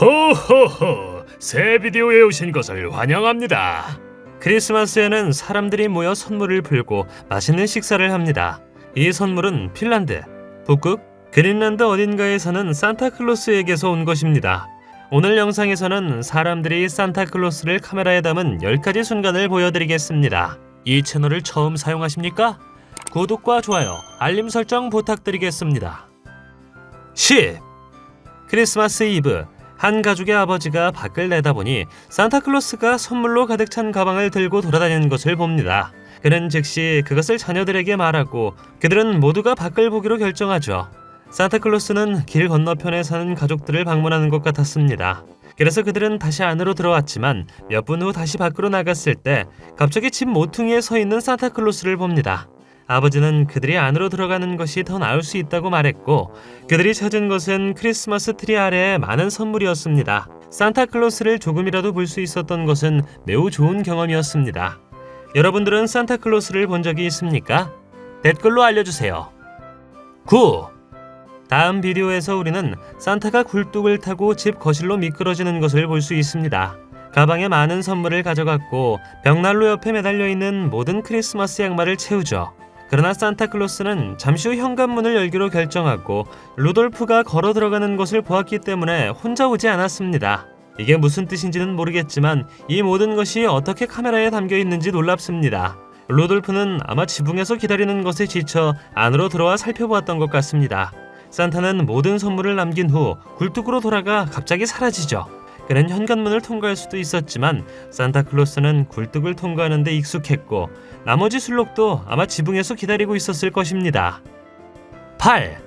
호호호 새 비디오에 오신 것을 환영합니다. 크리스마스에는 사람들이 모여 선물을 풀고 맛있는 식사를 합니다. 이 선물은 핀란드, 북극, 그린란드 어딘가에 사는 산타클로스에게서 온 것입니다. 오늘 영상에서는 사람들이 산타클로스를 카메라에 담은 10가지 순간을 보여드리겠습니다. 이 채널을 처음 사용하십니까? 구독과 좋아요, 알림 설정 부탁드리겠습니다. 10. 크리스마스 이브 한 가족의 아버지가 밖을 내다보니 산타클로스가 선물로 가득 찬 가방을 들고 돌아다니는 것을 봅니다. 그는 즉시 그것을 자녀들에게 말하고 그들은 모두가 밖을 보기로 결정하죠. 산타클로스는 길 건너편에 사는 가족들을 방문하는 것 같았습니다. 그래서 그들은 다시 안으로 들어왔지만 몇 분 후 다시 밖으로 나갔을 때 갑자기 집 모퉁이에 서 있는 산타클로스를 봅니다. 아버지는 그들이 안으로 들어가는 것이 더 나을 수 있다고 말했고 그들이 찾은 것은 크리스마스 트리 아래에 많은 선물이었습니다. 산타클로스를 조금이라도 볼 수 있었던 것은 매우 좋은 경험이었습니다. 여러분들은 산타클로스를 본 적이 있습니까? 댓글로 알려주세요. 9. 다음 비디오에서 우리는 산타가 굴뚝을 타고 집 거실로 미끄러지는 것을 볼 수 있습니다. 가방에 많은 선물을 가져갔고 벽난로 옆에 매달려 있는 모든 크리스마스 양말을 채우죠. 그러나 산타클로스는 잠시 후 현관문을 열기로 결정하고 루돌프가 걸어 들어가는 것을 보았기 때문에 혼자 오지 않았습니다. 이게 무슨 뜻인지는 모르겠지만 이 모든 것이 어떻게 카메라에 담겨 있는지 놀랍습니다. 루돌프는 아마 지붕에서 기다리는 것에 지쳐 안으로 들어와 살펴보았던 것 같습니다. 산타는 모든 선물을 남긴 후 굴뚝으로 돌아가 갑자기 사라지죠. 그는 현관문을 통과할 수도 있었지만 산타클로스는 굴뚝을 통과하는 데 익숙했고 나머지 술록도 아마 지붕에서 기다리고 있었을 것입니다. 8.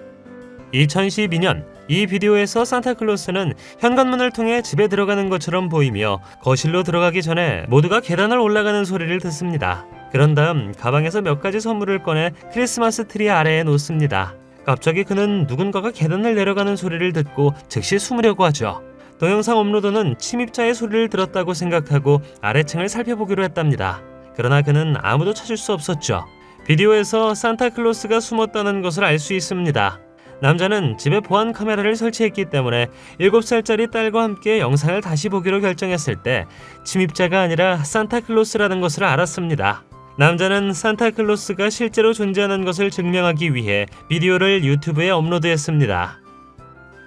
2012년 이 비디오에서 산타클로스는 현관문을 통해 집에 들어가는 것처럼 보이며 거실로 들어가기 전에 모두가 계단을 올라가는 소리를 듣습니다. 그런 다음 가방에서 몇 가지 선물을 꺼내 크리스마스 트리 아래에 놓습니다. 갑자기 그는 누군가가 계단을 내려가는 소리를 듣고 즉시 숨으려고 하죠. 동영상 업로드는 침입자의 소리를 들었다고 생각하고 아래층을 살펴보기로 했답니다. 그러나 그는 아무도 찾을 수 없었죠. 비디오에서 산타클로스가 숨었다는 것을 알 수 있습니다. 남자는 집에 보안 카메라를 설치했기 때문에 7살짜리 딸과 함께 영상을 다시 보기로 결정했을 때 침입자가 아니라 산타클로스라는 것을 알았습니다. 남자는 산타클로스가 실제로 존재하는 것을 증명하기 위해 비디오를 유튜브에 업로드했습니다.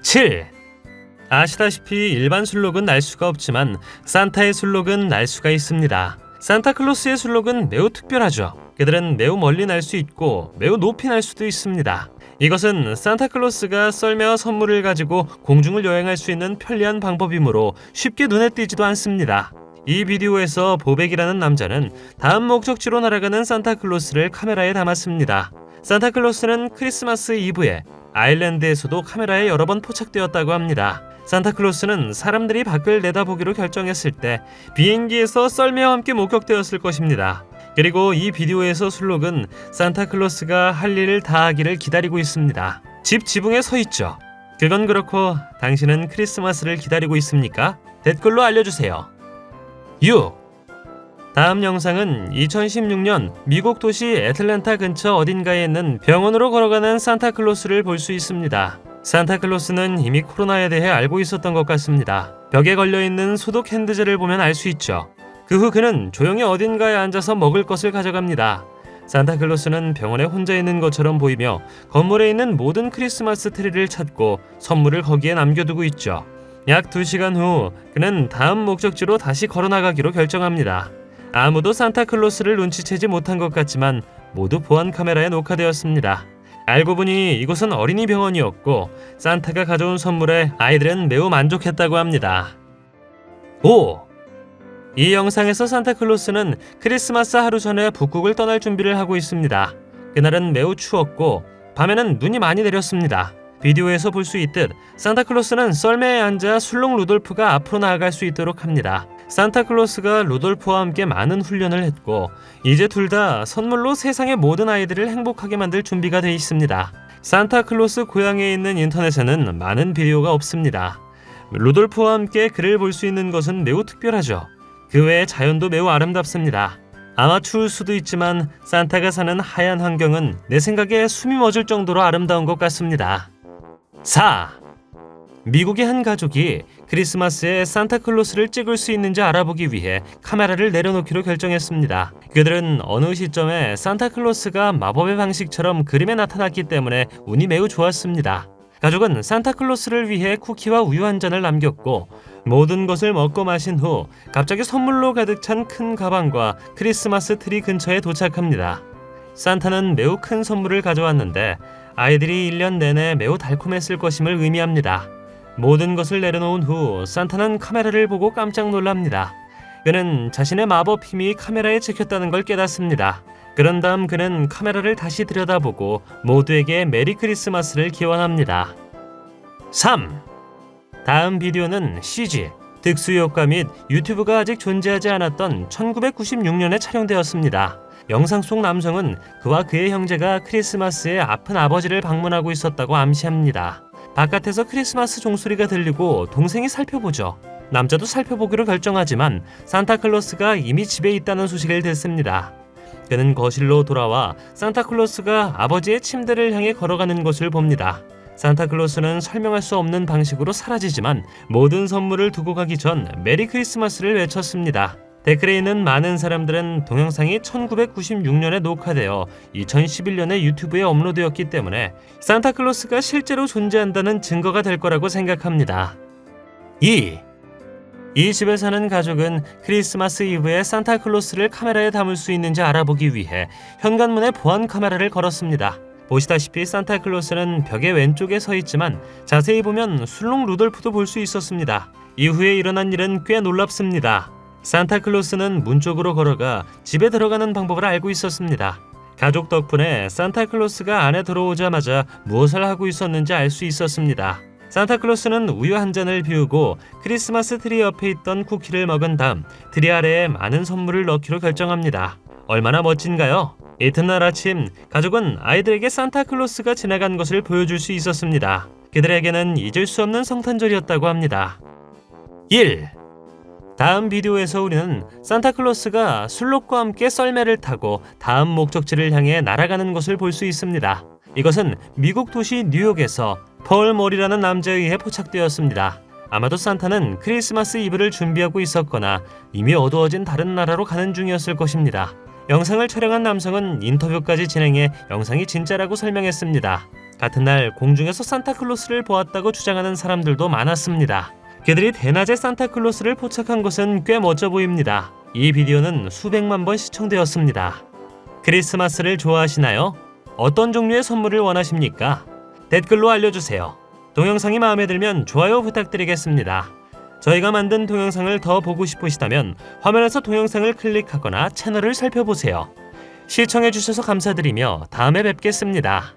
7. 아시다시피 일반 술록은 날 수가 없지만 산타의 술록은 날 수가 있습니다. 산타클로스의 술록은 매우 특별하죠. 그들은 매우 멀리 날 수 있고 매우 높이 날 수도 있습니다. 이것은 산타클로스가 썰매와 선물을 가지고 공중을 여행할 수 있는 편리한 방법이므로 쉽게 눈에 띄지도 않습니다. 이 비디오에서 보백이라는 남자는 다음 목적지로 날아가는 산타클로스를 카메라에 담았습니다. 산타클로스는 크리스마스 이브에 아일랜드에서도 카메라에 여러 번 포착되었다고 합니다. 산타클로스는 사람들이 밖을 내다보기로 결정했을 때 비행기에서 썰매와 함께 목격되었을 것입니다. 그리고 이 비디오에서 술록은 산타클로스가 할 일을 다 하기를 기다리고 있습니다. 집 지붕에 서 있죠. 그건 그렇고 당신은 크리스마스를 기다리고 있습니까? 댓글로 알려주세요. 6. 다음 영상은 2016년 미국 도시 애틀랜타 근처 어딘가에 있는 병원으로 걸어가는 산타클로스를 볼 수 있습니다. 산타클로스는 이미 코로나에 대해 알고 있었던 것 같습니다. 벽에 걸려있는 소독 핸드젤을 보면 알 수 있죠. 그 후 그는 조용히 어딘가에 앉아서 먹을 것을 가져갑니다. 산타클로스는 병원에 혼자 있는 것처럼 보이며 건물에 있는 모든 크리스마스 트리를 찾고 선물을 거기에 남겨두고 있죠. 약 2시간 후 그는 다음 목적지로 다시 걸어나가기로 결정합니다. 아무도 산타클로스를 눈치채지 못한 것 같지만 모두 보안 카메라에 녹화되었습니다. 알고 보니 이곳은 어린이 병원이었고 산타가 가져온 선물에 아이들은 매우 만족했다고 합니다. 5. 이 영상에서 산타클로스는 크리스마스 하루 전에 북극을 떠날 준비를 하고 있습니다. 그날은 매우 추웠고 밤에는 눈이 많이 내렸습니다. 비디오에서 볼 수 있듯 산타클로스는 썰매에 앉아 술록 루돌프가 앞으로 나아갈 수 있도록 합니다. 산타클로스가 루돌프와 함께 많은 훈련을 했고 이제 둘 다 선물로 세상의 모든 아이들을 행복하게 만들 준비가 돼 있습니다. 산타클로스 고향에 있는 인터넷에는 많은 비디오가 없습니다. 루돌프와 함께 그를 볼 수 있는 것은 매우 특별하죠. 그 외에 자연도 매우 아름답습니다. 아마 추울 수도 있지만 산타가 사는 하얀 환경은 내 생각에 숨이 멎을 정도로 아름다운 것 같습니다. 4. 미국의 한 가족이 크리스마스에 산타클로스를 찍을 수 있는지 알아보기 위해 카메라를 내려놓기로 결정했습니다. 그들은 어느 시점에 산타클로스가 마법의 방식처럼 그림에 나타났기 때문에 운이 매우 좋았습니다. 가족은 산타클로스를 위해 쿠키와 우유 한 잔을 남겼고 모든 것을 먹고 마신 후 갑자기 선물로 가득 찬 큰 가방과 크리스마스 트리 근처에 도착합니다. 산타는 매우 큰 선물을 가져왔는데 아이들이 1년 내내 매우 달콤했을 것임을 의미합니다. 모든 것을 내려놓은 후 산타는 카메라를 보고 깜짝 놀랍니다. 그는 자신의 마법 힘이 카메라에 찍혔다는 걸 깨닫습니다. 그런 다음 그는 카메라를 다시 들여다보고 모두에게 메리 크리스마스를 기원합니다. 3. 다음 비디오는 CG, 특수효과 및 유튜브가 아직 존재하지 않았던 1996년에 촬영되었습니다. 영상 속 남성은 그와 그의 형제가 크리스마스에 아픈 아버지를 방문하고 있었다고 암시합니다. 바깥에서 크리스마스 종소리가 들리고 동생이 살펴보죠. 남자도 살펴보기로 결정하지만 산타클로스가 이미 집에 있다는 소식을 듣습니다. 그는 거실로 돌아와 산타클로스가 아버지의 침대를 향해 걸어가는 것을 봅니다. 산타클로스는 설명할 수 없는 방식으로 사라지지만 모든 선물을 두고 가기 전 메리 크리스마스를 외쳤습니다. 댓글에 있는 많은 사람들은 동영상이 1996년에 녹화되어 2011년에 유튜브에 업로드였기 때문에 산타클로스가 실제로 존재한다는 증거가 될 거라고 생각합니다. 2. 이 집에 사는 가족은 크리스마스 이브에 산타클로스를 카메라에 담을 수 있는지 알아보기 위해 현관문에 보안 카메라를 걸었습니다. 보시다시피 산타클로스는 벽의 왼쪽에 서 있지만 자세히 보면 술록 루돌프도 볼 수 있었습니다. 이후에 일어난 일은 꽤 놀랍습니다. 산타클로스는 문 쪽으로 걸어가 집에 들어가는 방법을 알고 있었습니다. 가족 덕분에 산타클로스가 안에 들어오자마자 무엇을 하고 있었는지 알 수 있었습니다. 산타클로스는 우유 한 잔을 비우고 크리스마스 트리 옆에 있던 쿠키를 먹은 다음 트리 아래에 많은 선물을 넣기로 결정합니다. 얼마나 멋진가요? 이튿날 아침 가족은 아이들에게 산타클로스가 지나간 것을 보여줄 수 있었습니다. 그들에게는 잊을 수 없는 성탄절이었다고 합니다. 1. 다음 비디오에서 우리는 산타클로스가 술록과 함께 썰매를 타고 다음 목적지를 향해 날아가는 것을 볼 수 있습니다. 이것은 미국 도시 뉴욕에서 펄 몰이라는 남자에 의해 포착되었습니다. 아마도 산타는 크리스마스 이브를 준비하고 있었거나 이미 어두워진 다른 나라로 가는 중이었을 것입니다. 영상을 촬영한 남성은 인터뷰까지 진행해 영상이 진짜라고 설명했습니다. 같은 날 공중에서 산타클로스를 보았다고 주장하는 사람들도 많았습니다. 그들이 대낮에 산타클로스를 포착한 것은 꽤 멋져 보입니다. 이 비디오는 수백만 번 시청되었습니다. 크리스마스를 좋아하시나요? 어떤 종류의 선물을 원하십니까? 댓글로 알려주세요. 동영상이 마음에 들면 좋아요 부탁드리겠습니다. 저희가 만든 동영상을 더 보고 싶으시다면 화면에서 동영상을 클릭하거나 채널을 살펴보세요. 시청해주셔서 감사드리며 다음에 뵙겠습니다.